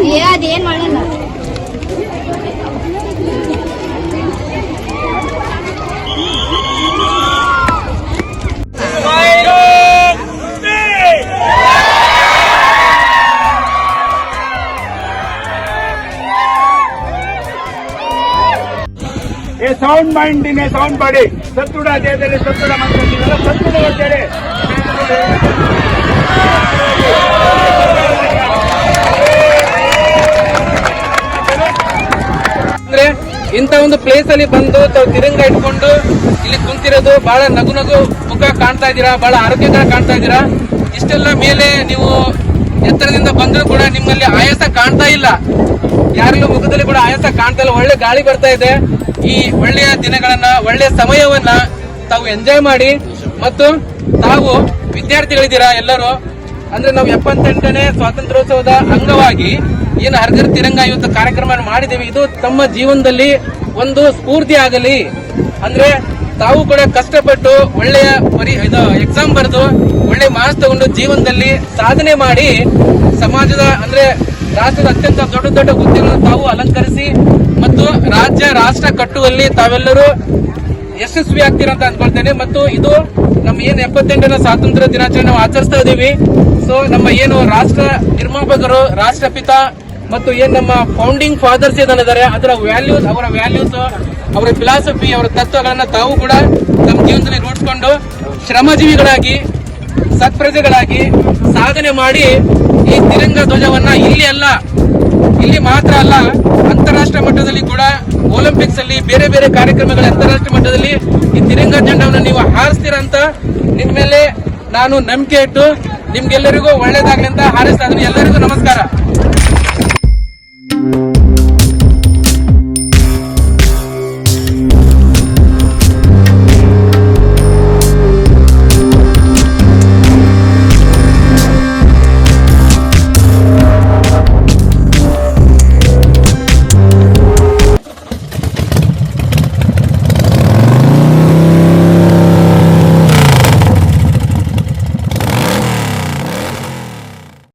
Ya, di end malam lah. Sound mind in sound body ಸತ್ತುಡ ದೇಹದಲ್ಲಿ ಸತ್ತುಡ ಮಂತ್ರ ಸತ್ತುಡ ಅಂತೇಳಿ ಅಂದ್ರೆ ಇಂತ ಒಂದು ಪ್ಲೇಸ್ ಅಲ್ಲಿ ಬಂದು ತಾವು ತಿರಂಗ ಇಟ್ಕೊಂಡು ಇಲ್ಲಿ ಕುಂತಿರೋದು, ಬಹಳ ನಗು ನಗು ಮುಖ ಕಾಣ್ತಾ ಇದ್ದೀರಾ, ಬಹಳ ಆರೋಗ್ಯಕರ ಕಾಣ್ತಾ ಇದ್ದೀರಾ? ಇಷ್ಟೆಲ್ಲ ಮೇಲೆ ನೀವು ಎತ್ತರದಿಂದ ಬಂದರೂ ಕೂಡ ನಿಮ್ಮಲ್ಲಿ ಆಯಾಸ ಕಾಣ್ತಾ ಇಲ್ಲ. ಯಾರಿಗೂ ಮುಖದಲ್ಲಿ ಕೂಡ ಆಯಾಸ ಕಾಣ್ತಾ ಇಲ್ಲ. ಒಳ್ಳೆ ಗಾಳಿ ಬರ್ತಾ ಇದೆ. ಈ ಒಳ್ಳೆಯ ದಿನಗಳನ್ನ, ಒಳ್ಳೆಯ ಸಮಯವನ್ನ ತಾವು ಎಂಜಾಯ್ ಮಾಡಿ ಮತ್ತು ತಾವು ವಿದ್ಯಾರ್ಥಿಗಳಿದ್ದೀರಾ ಎಲ್ಲರೂ? ಅಂದ್ರೆ ನಾವು ಎಪ್ಪತ್ತೆಂಟನೇ ಸ್ವಾತಂತ್ರ್ಯೋತ್ಸವದ ಅಂಗವಾಗಿ ಏನು ಹರ್ಗರ್ ತಿರಂಗ ಇವತ್ತು ಕಾರ್ಯಕ್ರಮ ಮಾಡಿದ್ದೇವೆ. ಇದು ತಮ್ಮ ಜೀವನದಲ್ಲಿ ಒಂದು ಸ್ಫೂರ್ತಿ ಆಗಲಿ. ಅಂದ್ರೆ ತಾವು ಕೂಡ ಕಷ್ಟಪಟ್ಟು ಒಳ್ಳೆಯ ಪರಿ, ಇದು ಎಕ್ಸಾಮ್ ಬರೆದು ಒಳ್ಳೆ ಮಾರ್ಕ್ಸ್ ತಗೊಂಡು ಜೀವನದಲ್ಲಿ ಸಾಧನೆ ಮಾಡಿ ಸಮಾಜದ, ಅಂದ್ರೆ ರಾಷ್ಟ್ರದ ಅತ್ಯಂತ ದೊಡ್ಡ ದೊಡ್ಡ ಹುದ್ದೆಗಳನ್ನು ತಾವು ಅಲಂಕರಿಸಿ ಮತ್ತು ರಾಜ್ಯ ರಾಷ್ಟ್ರ ಕಟ್ಟುವಲ್ಲಿ ತಾವೆಲ್ಲರೂ ಯಶಸ್ವಿ ಆಗ್ತೀರ ಅಂತ ಅನ್ಕೊಳ್ತೇನೆ. ಮತ್ತು ಇದು ನಮ್ಮ ಏನ್ ಎಪ್ಪತ್ತೆಂಟನೇ ಸ್ವಾತಂತ್ರ್ಯ ದಿನಾಚರಣೆ ನಾವು ಆಚರಿಸ್ತಾ ಇದೀವಿ ಸೊ ನಮ್ಮ ಏನು ರಾಷ್ಟ್ರ ನಿರ್ಮಾಪಕರು, ರಾಷ್ಟ್ರಪಿತ ಮತ್ತು ಏನ್ ನಮ್ಮ ಫೌಂಡಿಂಗ್ ಫಾದರ್ಸ್ ಏನಿದ್ದಾರೆ ಅದರ ವ್ಯಾಲ್ಯೂಸ್ ಅವರ ವ್ಯಾಲ್ಯೂಸ್ ಅವರ ಫಿಲಾಸಫಿ ಅವರ ತತ್ವಗಳನ್ನ ತಾವು ಕೂಡ ತಮ್ಮ ಜೀವನದಲ್ಲಿ ರೂಢಿಸ್ಕೊಂಡು ಶ್ರಮಜೀವಿಗಳಾಗಿ, ಸತ್ಪ್ರಜೆಗಳಾಗಿ ಸಾಧನೆ ಮಾಡಿ ಈ ತಿರಂಗ ಧ್ವಜವನ್ನ ಇಲ್ಲಿ ಅಲ್ಲ, ಇಲ್ಲಿ ಮಾತ್ರ ಅಲ್ಲ, ಅಂತಾರಾಷ್ಟ್ರೀಯ ಮಟ್ಟದಲ್ಲಿ ಕೂಡ ಒಲಿಂಪಿಕ್ಸ್ ಅಲ್ಲಿ ಬೇರೆ ಬೇರೆ ಕಾರ್ಯಕ್ರಮಗಳ ಅಂತಾರಾಷ್ಟ್ರೀಯ ಮಟ್ಟದಲ್ಲಿ ಈ ತಿರಂಗ ಜೆಂಡವನ್ನು ನೀವು ಹಾರಿಸ್ತೀರ ಅಂತ ನಿಮ್ ಮೇಲೆ ನಾನು ನಂಬಿಕೆ ಇಟ್ಟು ನಿಮ್ಗೆಲ್ಲರಿಗೂ ಒಳ್ಳೇದಾಗ್ಲಿ ಅಂತ ಹಾರಿಸ್ತಾ ಇದ್ದೀನಿ. ಎಲ್ಲರಿಗೂ ನಮಸ್ಕಾರ.